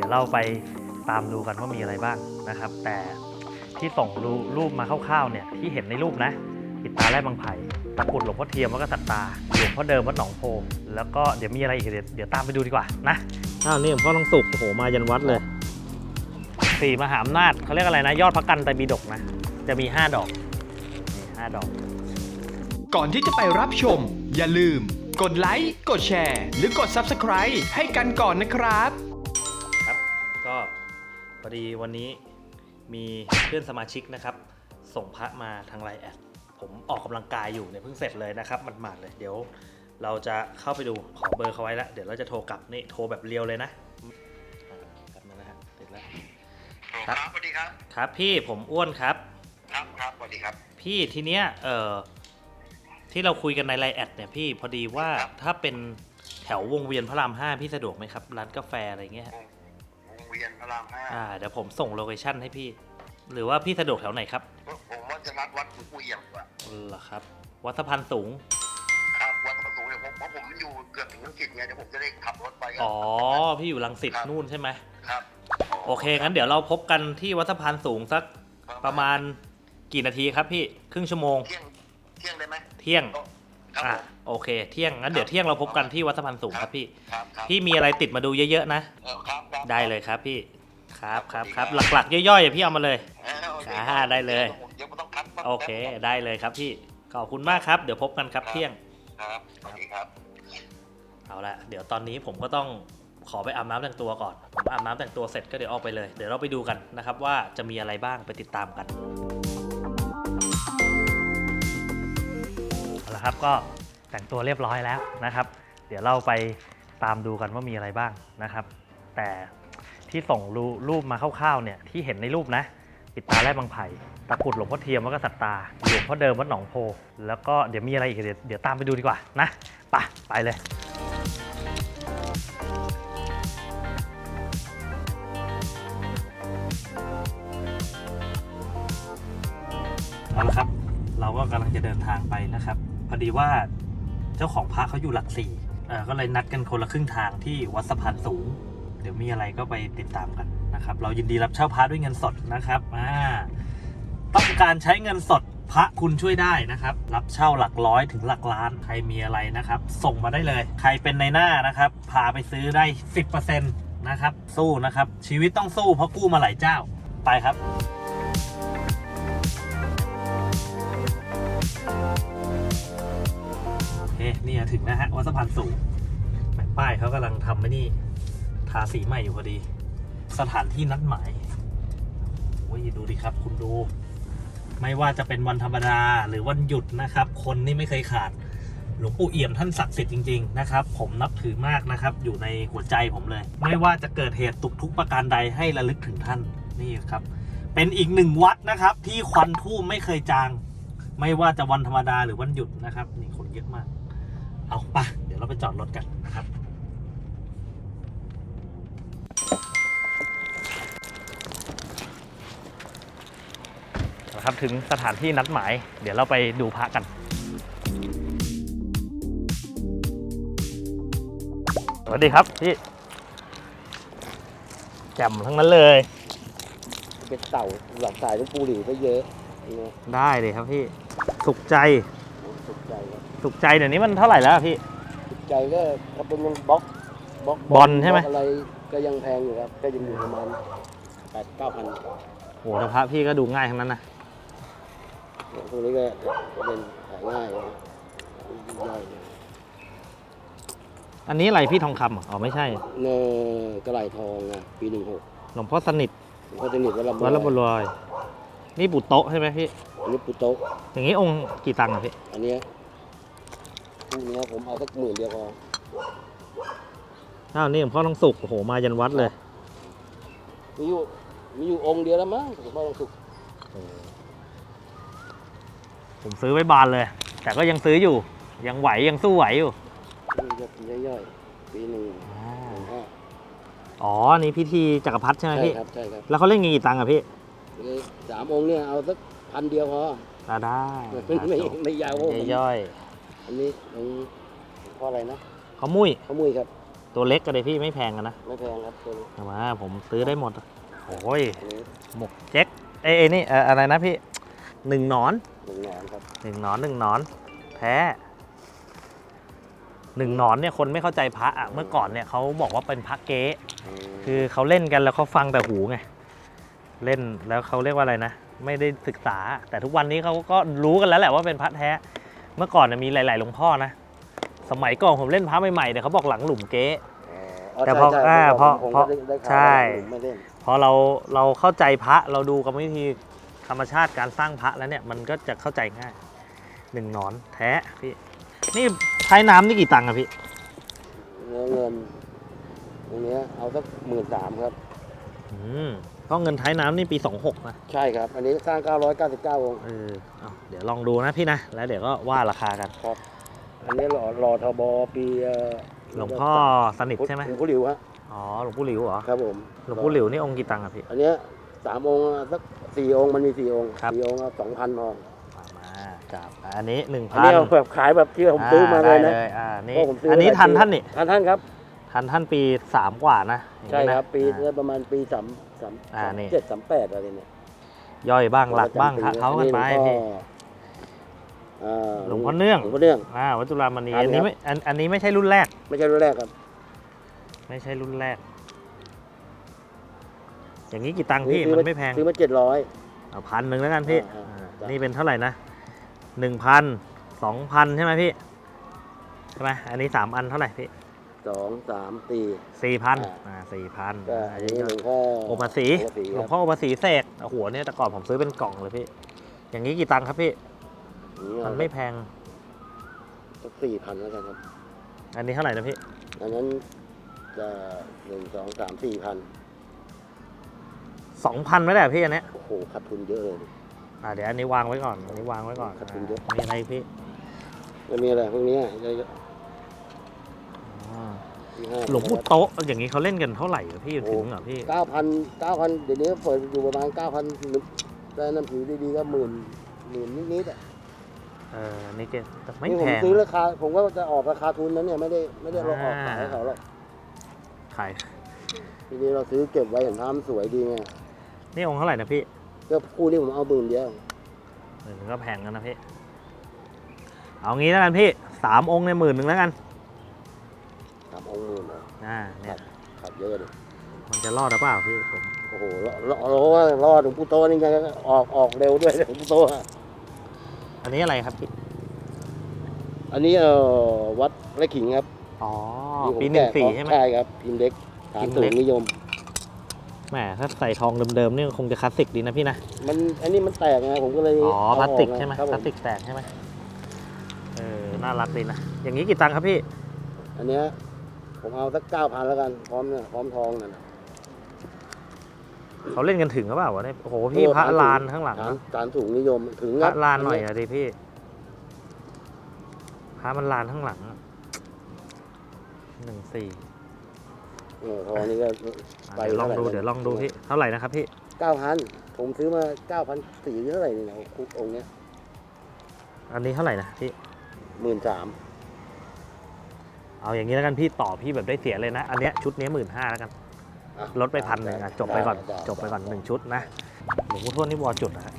ดี๋ยวเราไปตามดูกันว่ามีอะไรบ้างนะครับ แต่ที่ส่งรูรูปมาคร่าวๆเนี่ยที่เห็นในรูปนะปิดตาแร่บางไผ่ตะกรุดหลวงพ่อเทียมวัดกษัตริย์ตาหลวงพ่อเดิมวัดหนองโพแล้วก็เดี๋ยวมีอะไรอีกเดี๋ยวเดี๋ยวตามไปดูดีกว่านะอ้าวนี่หลวงพ่อต้องสุกโอ้โหมายันวัดเลยสี่มหาอำนาจเขาเรียกอะไรนะ ยอดพระกันไตรปิฎกนะ จะมี 5 ดอกนี่ห้าดอก ก่อนที่จะไปรับชม อย่าลืม กดไลค์กดแชร์ หรือกด Subscribe ให้กันก่อนนะครับครับ ก็พอดีวันนี้มีเพื่อนสมาชิกนะครับ ส่งพระมาทางไลน์แอดผมออกกำลังกายอยู่เนี่ยเพิ่งเสร็จเลยนะครับมันหมาดๆเลยเดี๋ยว เราจะเข้าไปดูขอเบอร์เขาไว้แล้วเดี๋ยวเราจะโทรกลับนี่โทรแบบเรียวเลยนะอ่ากลับมานะฮะติดแล้วครับสวัสดีครับครับ พี่ผมอ้วนครับ ครับครับสวัสดีครับ พี่ทีเนี้ยเอ่อที่เราคุยกันในไลน์แอดเนี่ยพี่พอดีว่าครับถ้าเป็นแถววงเวียนพระรามห้าพี่สะดวกไหมครับ ร้านกาแฟอะไรเงี้ยฮะวงวง เวียนพระรามห้าอ่าเดี๋ยวผมส่งโลเคชั่นให้พี่ หรือว่าพี่สะดวกแถวไหนครับผมว่าจะนัดวัดหลวงปู่เอี่ยมดีกว่าเหรอครับ วัดสะพานสูง ครับวัดประตูเนี่ยผมเพราะผมอยู่เกือบถึงลังสิตไงเดี๋ยวผมจะได้ขับรถไปกันอ๋อ พี่อยู่ลังสิตครับนู่นใช่ไหมครับ โอเคงั้นเดี๋ยวเราพบกันที่วัดสะพานสูงสักประมาณกี่นาทีครับพี่ครึ่งชั่วโมง เที่ยงเที่ยงได้ไหมเที่ยงครับอะผม โอเค เที่ยงงั้นเดี๋ยวเที่ยงเราพบกันที่วัดสะพานสูงครับพี่ ครับครับพี่มีอะไรติดมาดูเยอะๆนะ เออครับครับ ได้เลยครับพี่ครับครับครับครับหลักๆ ย่อยๆอะพี่เอามาเลยเออโอเคอ่าได้เลยเดี๋ยวผมต้องคัดปั๊บโอเคได้เลยครับพี่ขอบคุณมากครับ เดี๋ยวพบกันครับเที่ยงครับสวัสดีครับเอาละเดี๋ยวตอนนี้ผมก็ต้องขอไปอาบน้ำแต่งตัวก่อนผมอาบน้ำแต่งตัวเสร็จก็เดี๋ยวออกไปเลย เดี๋ยวเราไปดูกันนะครับว่าจะมีอะไรบ้างไปติดตามกันเอาละครับก็แต่งตัวเรียบร้อยแล้วนะครับ เดี๋ยวเราไปตามดูกันว่ามีอะไรบ้างนะครับ แต่ ที่ส่งรูรูปมาคร่าวๆเนี่ยที่เห็นในรูปนะ ปิดตาแร่บางไผ่ตะกรุดหลวงพ่อเทียมวัดกษัตริย์ตาหลวงพ่อเดิมวัดหนองโพ แล้วก็เดี๋ยวมีอะไรอีกเดี๋ยวเดี๋ยวตามไปดูดีกว่านะไปไปเลยเอาละครับ เราก็กำลังจะเดินทางไปนะครับ พอดีว่าเจ้าของพระเขาอยู่หลักสี่ก็เลยนัดกันคนละครึ่งทางที่วัดสะพานสูง เดี๋ยวมีอะไรก็ไปติดตามกันนะครับ เรายินดีรับเช่าพระด้วยเงินสดนะครับอ่าต้องการใช้เงินสดพระคุณช่วยได้นะครับ รับเช่าหลักร้อยถึงหลักล้าน ใครมีอะไรนะครับ ส่งมาได้เลย ใครเป็นในหน้านะครับ พาไปซื้อได้ 10%นะครับ สู้นะครับ ชีวิตต้องสู้เพราะกู้มาหลายเจ้า ไปครับโอเคนี่ถึงนะฮะวัดสะพานสูงแป้ายเขากำลังทำไม่นี่ ทาสีใหม่อยู่พอดี สถานที่นัดหมายโอ้ยดูดิครับ คุณดู ไม่ว่าจะเป็นวันธรรมดาหรือวันหยุดนะครับ คนนี่ไม่เคยขาดหลวงปู่เอี่ยมท่านศักดิ์สิทธิ์จริงๆนะครับ ผมนับถือมากนะครับ อยู่ในหัวใจผมเลย ไม่ว่าจะเกิดเหตุตุกทุกประการใดให้ระลึกถึงท่านนี่ครับ เป็นอีกหนึ่งวัดนะครับ ที่ควันทู่ไม่เคยจาง ไม่ว่าจะวันธรรมดาหรือวันหยุดนะครับนี่คนเยอะมาก เอาปะเดี๋ยวเราไปจอดรถกัน นะครับนะครับ ถึงสถานที่นัดหมาย เดี๋ยวเราไปดูพระกัน สวัสดีครับพี่แจ่มทั้งนั้นเลย เป็นเต่าหลักสายหลูกปูหลีก็เยอะเนี่ยได้เลยครับพี่ สุขใจ สุดใจครับสุขใจเดี๋ยวนี้มันเท่าไหร่แล้วอะพี่ สุดใจก็ถ้าเป็นบล็อกบล็อกบอลใช่ไหม บล็อกอะไรก็ยังแพงอยู่ครับก็ยังอยู่ประมาณแปดเก้าพัน โหแต่พระพี่ก็ดูง่ายทั้งนั้นนะ พวกนี้ก็เป็นขายง่ายนะย่อยอันนี้อะไรพี่ทองคำเหรออ๋อไม่ใช่เนอกระไหลทองอะปีหนึ่งหกหลวงพ่อสนิทก็จะหนีบวัดละวัดละบุรอย นี่บุโตะใช่ไหมพี่ อันนี้ปุโต๊ะอย่างนี้องค์กี่ตังค์อะพี่ อันเนี้ยพวกเนี้ยผมเอาสักหมื่นเดียวพออ้าวนี่หลวงพ่อต้องสุกโอ้โหมายันวัดเลย มีอยู่มีอยู่องค์เดียวแล้วมั้งหลวงพ่อต้องสุก ผมซื้อไว้บานเลย แต่ก็ยังซื้ออยู่ ยังไหวยังสู้ไหวอยู่นี่ก็ปีย่อยๆปีหนึ่งหนึ่งห้าอ๋ออันนี่พิธีจักรพรรดิใช่ไหมใช่พี่ ครับใช่ครับแล้วเขาเล่นกี่ตังค์อะพี่เลยสามองค์เนี่ยเอาสักพันเดียวพอ อ่าได้ไม่ไม่ไม่ไม่ยาวผมย่อยอันนี้หลวงพ่ออะไรนะๆเขามุ้ยข้าวมุ้ยครับ ตัวเล็กก็เลยพี่ไม่แพงกันนะไม่แพงครับตัวนี้เอามาผมซื้อได้หมดโอ้ยอันนี้หมกเจ๊กเอ้ยเอ้ยนี่เอ่ออะไรนะพี่หนึ่งหนอนห นึ่งหนอนครับหนึ่งหนอนหนึ่งหนอน แพ้หนึ่งหนอนเนี่ยคนไม่เข้าใจพระอะเมื่อก่อนเนี่ยเขาบอกว่าเป็นพระเก๊มคือเขาเล่นกันแล้วเขาฟังแต่หูไงเล่นแล้วเขาเรียกว่าอะไรนะ ไม่ได้ศึกษา แต่ทุกวันนี้เขาก็รู้กันแล้วแหละว่าเป็นพระแท้ เมื่อก่อนเนี่ยมีหลาย ๆ หลวงพ่อนะ สมัยก่อนผมเล่นพระใหม่ๆเนี่ยเขาบอกหลังหลุมเก๊อ๋อแต่พอใช่ใช่อ่าผมพอผมพอก็ได้ได้ข่าวใช่ว่าผมไม่เล่นพอเราเราเข้าใจพระเราดูกรรมวิธี ธรรมชาติการสร้างพระแล้วเนี่ยมันก็จะเข้าใจง่ายหนึ่งหนอนแท้พี่นี่ใช้น้ำนี่กี่ตังค์อะพี่เนื้อเงินตรงเนี้ยเอาสักหมื่นสามครับ อืมเพราะเงินท้ายน้ำนี่ปี 26นะใช่ครับ อันนี้สร้าง 999 องค์ เออเอาเดี๋ยวลองดูนะพี่นะ แล้วเดี๋ยวก็ว่าราคากันครับ อันนี้หล่อหล่อทบปีเอ่อหลวงพ่อสนิทใช่ไหมหลวงพ่อหลิวฮะอ๋อหลวงปู่หลิวเหรอ ครับผม หลวงปู่หลิวนี่องค์กี่ตังค์อะพี่ อันเนี้ย สามองค์สักสี่องค์มันมีสี่องค์ครับ สี่องค์สองพันพอมามาจับอันนี้หนึ่งอันพันนี้เอาแบบขายแบบที่ผมซื้อมาเลยนะอ่านี่เพราะผมซื้อันนี้หลายทันปีท่านนี่ทันท่านครับ ทันท่านปีสามกว่านะอย่างใช่นี้นะครับ ปีอ่า ประมาณปีสามสามอ่านี่ เจ็ดสามแปดอะไรเนี่ยย่อยบ้างหลักบ้างประจำปีเขากันไปอัพี่ อ่าหลวงพ่อเนื่อง หลวงพ่อเนื่อง อ่าวัดจุฬามณีทันอันนี้ครับไม่อันอันนี้ไม่ใช่รุ่นแรก ไม่ใช่รุ่นแรกครับ ไม่ใช่รุ่นแรก อย่างนี้กี่ตังค์พี่ซื้อมันไม่แพงซื้อมาเจ็ดร้อยเอาพันหนึ่งแล้วกันพี่อ่าอ่าอ่าจ้ะนี่เป็นเท่าไหร่นะหนึ่งพันสองพันใช่ไหมพี่ใช่ไหมอันนี้สามอันเท่าไหร่พี่สองสามสี่สี่พันอ่าอ่าสี่พันก็อันนี้หลวงพ่อโอปสีโอปสีหลควรังบพ่อโอปสีเสกโอ้โหเนี่ยแต่ก่อนผมซื้อเป็นกล่องเลยพี่ อย่างนี้กี่ตังค์ครับพี่มันไม่แพงสักสี่พันแล้วกันครับ อันนี้เท่าไหร่นะพี่ อันนั้นจะหนึ่งสองสามสี่พัน สองพันไม่ได้เหรอพี่อันเนี้ยโอ้โหขาดทุนเยอะเลย อ่าเดี๋ยวอันนี้วางไว้ก่อนอันนี้วางไว้ก่อนขอบคุณเยอะอ่ามีอะไรอีกพี่แล้วมีอะไรพวกเนี้ยเยอะอ่าๆที่ห้าหลวงปู่โต๊ะอย่างนี้เขาเล่นกันเท่าไหร่เหรอพี่ถึงเหรอพี่เก้าพันเก้าพันเดี๋ยวนี้เปิดอยู่ประมาณเก้าพันแต่น้ำผิวดีๆก็หมื่นหมื่นนิดๆอะเอออันนี่เกแต่ไม่นี่ผแพมง ซื้อราคาผมก็จะออกราคาทุนนั้นเนี่ยไม่ได้ไม่ได้เราออกขายให้เขาหรอกขายทีนี้เราซื้อเก็บไว้เห็นทำสวยดีไง นี่องค์เท่าไหร่นะพี่ก็คู่นี้ผมเอาหมื่นเดียวหมื่นก็แพงกันนะพี่ เอางี้แล้วกันพี่สามองค์ในหมื่นหนึ่งแล้วกันทำเอาหมื่นเลยอ่าเนี่ยขับเยอะเลยมันจะรอดหรือเปล่าพี่ผมโอ้โหรอรอรอว่ารอดหลวงปู่โตนี่ยังออกออกเร็วด้วยหลวงปู่โตอะอันนี้อะไรครับพี่อันนี้เอ่อวัดไร่ขิงครับอ๋อที่ผมปีหนึ่งแกะสี่ออกใช่ไหมใช่ครับพิมพ์เล็กฐานพิมพ์สูเล็งกนิยม แหมถ้าใส่ทองเดิมๆนี่คงจะคลาสสิกดีนะพี่นะ มันอันนี้มันแตกไงผมก็เลยอ๋อเอพลาสติกออใช่ไหมครับพผลาสติกแตกใช่ไหมเออน่ารักดีนะอย่างนี้กี่ตังค์ครับพี่ อันเนี้ยผมเอาสักเก้าพันแล้วกันพร้อมเนี่ยพร้อมทองนั่นน่ะเขาเล่นกันถึงหรือเปล่าวะเนี่ยโอ้โหพี่โอ้พระฐานสูงลานข้างหลังฐานนะฐานสูงนิยมถึงพคระบลานหน่อยเอะดิพี่พระมันลานข้างหลังอะหนึ่งสี่ เออทองนี่ก็อะไปเดี๋ยวลองดูเท่าไหร่เดี๋ยวลองดูพี่เท่าไหร่นะครับพี่เก้าพันผมซื้อมาเก้าพันสี่เท่าไหร่นี่นะคุกองค์เนี้ยอันนี้เท่าไหร่นะพี่หมื่นสามเอาอย่างนี้แล้วกันพี่ต่อพี่แบบได้เสียเลยนะ อันเนี้ยชุดเนี้หมื่นห้าแล้วกันลดไปพันหนึ่งอะจบไปก่อนจบไปก่อนหนึ่งชุดนะหลวงพ่อทวดนี่วอจุดนะฮะ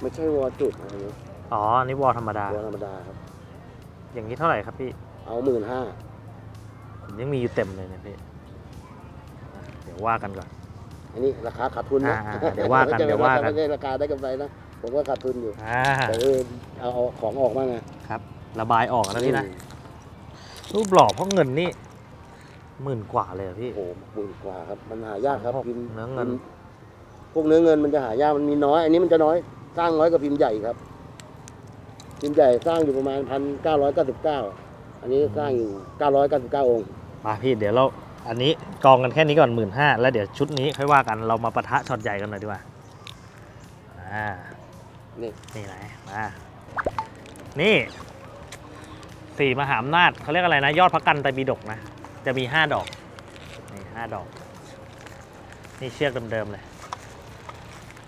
ไม่ใช่วอจุดอะไรนี้อ๋ออันนี่วอธรรมดาวอธรรมดาครับ อย่างนี้เท่าไหร่ครับพี่เอาหมื่นห้าผมยังมีอยู่เต็มเลยเนี่ยพี่อะเดี๋ยวว่ากันก่อน อันนี้ราคาขาดทุนนะอ่าๆเดี๋ยวว่ากันไม่ใช่เดี๋ยวว่ากัน ไม่ใช่ราคาได้กำไรนะ ผมก็ขาดทุนอยู่อ่าแต่เออเอาเอาของออกมาไงครับ ระบายออกนะพี่นะ รูปหล่อเพราะเงินนี่หมื่นกว่าเลยอะพี่ โอ้โหหมื่นกว่าครับ มันหายากครับพวกพิมพ์เนื้อเงิน พวกเนื้อเงินมันจะหายาก มันมีน้อย อันนี้มันจะน้อย สร้างน้อยกว่าพิมพ์ใหญ่ครับ พิมพ์ใหญ่สร้างอยู่ประมาณพันเก้าร้อยเก้าสิบเก้า อันนี้สร้างอยู่เก้าร้อยเก้าสิบเก้าองค์ มาพี่เดี๋ยวเรา อันนี้กองกันแค่นี้ก่อนหมื่นห้าแล้วเดี๋ยวชุดนี้ค่อยว่ากันเรามาปะทะช็อตใหญ่กันหน่อยดีกว่าอ่านี่นี่ไหนมานี่สี่มหาอำนาจเขาเรียกอะไรนะ ยอดพระกันไตรปิฎกนะ จะมีห้าดอกนี่ห้าดอก นี่เชือกเดิมๆเลย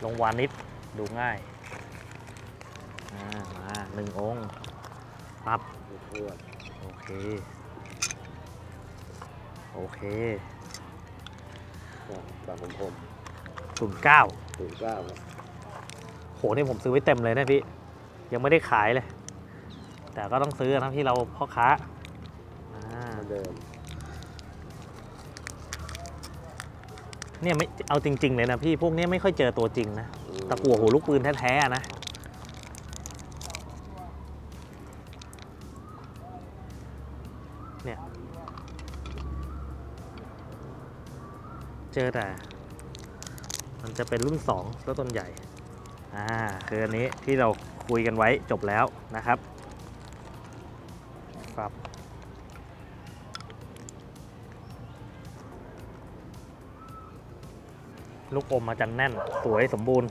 ลงวานิชดูง่ายอ่ามาหนึ่งองค์ ปั๊บโอเค โอเคบางผมผมศูนย์เก้าศูนย์เก้าครับโหนี่ผมซื้อไว้เต็มเลยนะพี่ ยังไม่ได้ขายเลย แต่ก็ต้องซื้อนะที่เราพ่อค้าอ่าเหมือนเดิมเนี่ยไม่เอาจริง ๆ เลยนะพี่พวกเนี้ยไม่ค่อยเจอตัวจริงนะอืมตะกั่วหูลูกปืนแท้ๆอะนะ เนี่ย เจอแต่ มันจะเป็นรุ่น2แล้วต้นใหญ่ อ่า คืออันนี้ที่เราคุยกันไว้จบแล้วนะครับ ครับ ลูกอมมาจันแน่น สวยสมบูรณ์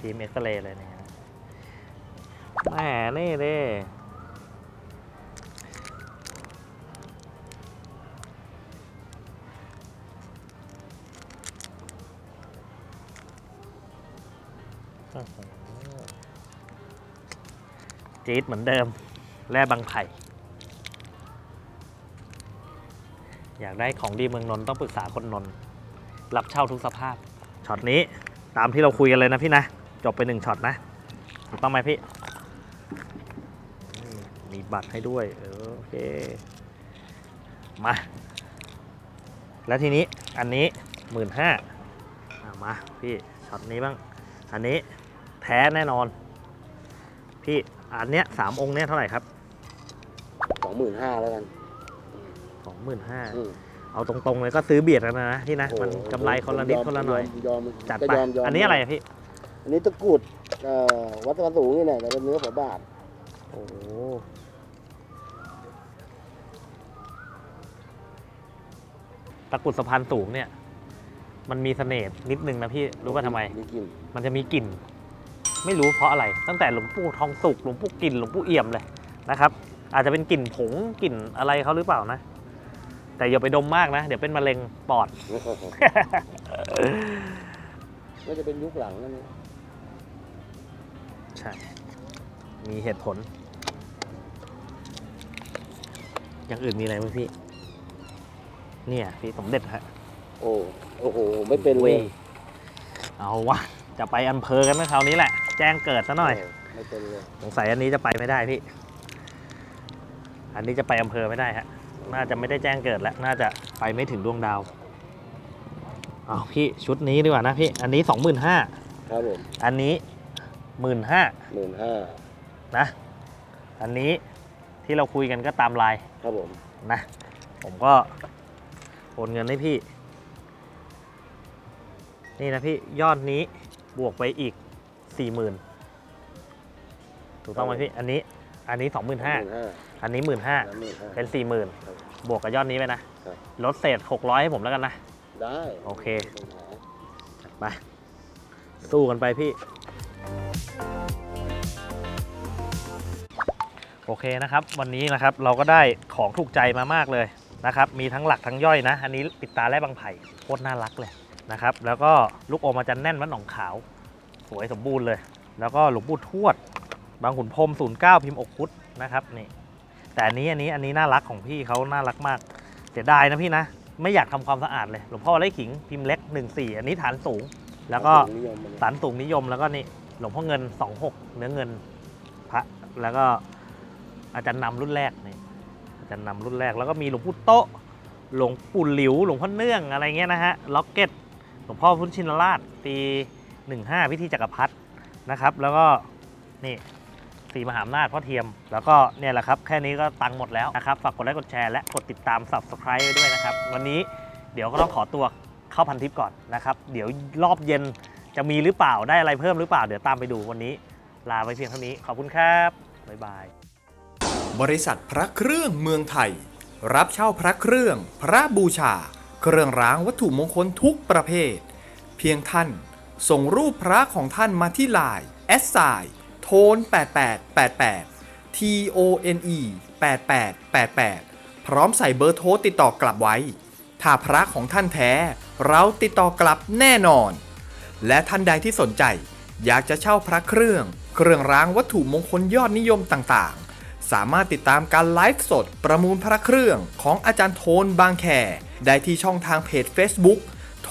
ทีมเอ็กซเรย์เลยเนี่ยแหมนี่เด้ จี๊ดเหมือนเดิม แร่บางไผ่ อยากได้ของดีเมืองนนท์ต้องปรึกษาคนนนท์รับเช่าทุกสภาพ ช็อตนี้ตามที่เราคุยกันเลยนะพี่นะ จบไปหนึ่งช็อตนะถูกต้องไหมพี่ มีบัตรให้ด้วยโอเค มา แล้วทีนี้อันนี้หมื่นห้ามาพี่ช็อตนี้บ้าง อันนี้แท้แน่นอน พี่ อันเนี้ยสามองค์เนี้ยเท่าไหร่ครับสองหมื่นห้าแล้วกันสองหมื่นห้าอืมเอาตรงๆเลยก็ซื้อเบียดกันนะนะพี่นะโอ้โหมันกำไรคนละนิดผมคนละหน่อยยอมจัดก็ไปยมยมอันนี้อะไรอะพี่ อันนี้ตะกรุดเอ่อวัดตะวันสูงนี่แหละแต่เป็นเนื้อฝาบาทโอ้โหตะกรุดสะพานสูงเนี่ย มันมีเสน่ห์นิดนึงนะพี่รู้ป่ะทำไม มีกลิ่นมันจะมีกลิ่น ไม่รู้เพราะอะไรตั้งแต่หลวงปู่ทองสุกหลวงปู่กลิ่นหลวงปู่เอี่ยมเลยนะครับ อาจจะเป็นกลิ่นผงกลิ่นอะไรเขาหรือเปล่านะ แต่อย่าไปดมมากนะ เดี๋ยวเป็นมะเร็งปอดก็จะเป็นยุคหลังนั่นเองใช่ มีเหตุผล อย่างอื่นมีอะไรไหมพี่ เนี่ยพี่สมเด็จฮะโอ้โอ้โห ไม่เป็นเลยโอ้เอาวะจะไปอำเภอกันเมื่อคราวนี้แหละ แจ้งเกิดซะหน่อย ไม่เป็นเลยสงสัยอันนี้จะไปไม่ได้พี่ อันนี้จะไปอำเภอไม่ได้ฮะ น่าจะไม่ได้แจ้งเกิดแล้ว น่าจะไปไม่ถึงดวงดาวเอาพี่ชุดนี้ดีกว่านะพี่ อันนี้สองหมื่นห้าครับผมอันนี้หมื่นห้าหมื่นห้านะ อันนี้ที่เราคุยกันก็ตามไลน์ครับผมนะ ผมก็โอนเงินให้พี่ นี่นะพี่ยอดนี้บวกไปอีก สี่หมื่นถูกต้องไหมพี่ อันนี้ อันนี้สองหมื่นห้าหมื่นห้าอันนี้หมื่นห้าสามหมื่นห้าเป็นสี่หมื่นครับบวกกับยอดนี้ไปนะครับลดเศษหกร้อยให้ผมแล้วกันนะ ได้ โอเคไม่มีปัญหาไปสู้กันไปพี่ โอเคนะครับ วันนี้นะครับเราก็ได้ของถูกใจมามากเลยนะครับ มีทั้งหลักทั้งย่อยนะ อันนี้ปิดตาและบางไผ่โคตรน่ารักเลยนะครับ แล้วก็ลูกอมอาจารย์แน่นวัดหนองขาวส วยสมบูรณ์เลย แล้วก็หลวงปู่ทวด บางขุนพรหม09 พิมพ์อกพุธนะครับนี่แต่อันนี้อันนี้อันนี้น่ารักของพี่เขาน่ารักมากเสียดายนะพี่นะ ไม่อยากทำความสะอาดเลย หลวงพ่อไร่ขิงพิมพ์เล็ก 14 อันนี้ฐานสูง แล้วก็นิยมมันฐานสูงนิยมแล้วก็นี่หลวงพ่อเงิน 26 เนื้อเงินพระแล้วก็อาจารย์นำรุ่นแรกนี่อาจารย์นำรุ่นแรกแล้วก็มีหลวงปู่โต๊ะหลวงปู่หลิว หลวงพ่อเนื่องอะไรเงี้ยนะฮะล็อกเก็ตหลวงพ่อพุทธชินราชปี 15 พิธีจักรพรรดินะครับ แล้วก็นี่สีมหาอำนาจพ่อเทียม แล้วก็เนี่ยแหละครับ แค่นี้ก็ตังค์หมดแล้วนะครับ ฝากกดไลค์กดแชร์และกดติดตาม subscribe ไว้ด้วยนะครับ วันนี้เดี๋ยวก็ต้องขอตัวเข้าพันทิปก่อนนะครับ เดี๋ยวรอบเย็นจะมีหรือเปล่าได้อะไรเพิ่มหรือเปล่า เดี๋ยวตามไปดูวันนี้ ลาไปเพียงเท่านี้ ขอบคุณครับ บ๊ายบาย บริษัทพระเครื่องเมืองไทย รับเช่าพระเครื่อง พระบูชา เครื่องรางวัตถุมงคลทุกประเภท เพียงท่าน ส่งรูปพระของท่านมาที่ไลน์แอสไซโทน8888 T O N E 8888 พร้อมใส่เบอร์โทรติดต่อกลับไว้ ถ้าพระของท่านแท้ เราติดต่อกลับแน่นอน และท่านใดที่สนใจ อยากจะเช่าพระเครื่อง เครื่องรางวัตถุมงคลยอดนิยมต่างๆ สามารถติดตามการไลฟ์สดประมูลพระเครื่องของอาจารย์โทนบางแคได้ที่ช่องทางเพจ Facebook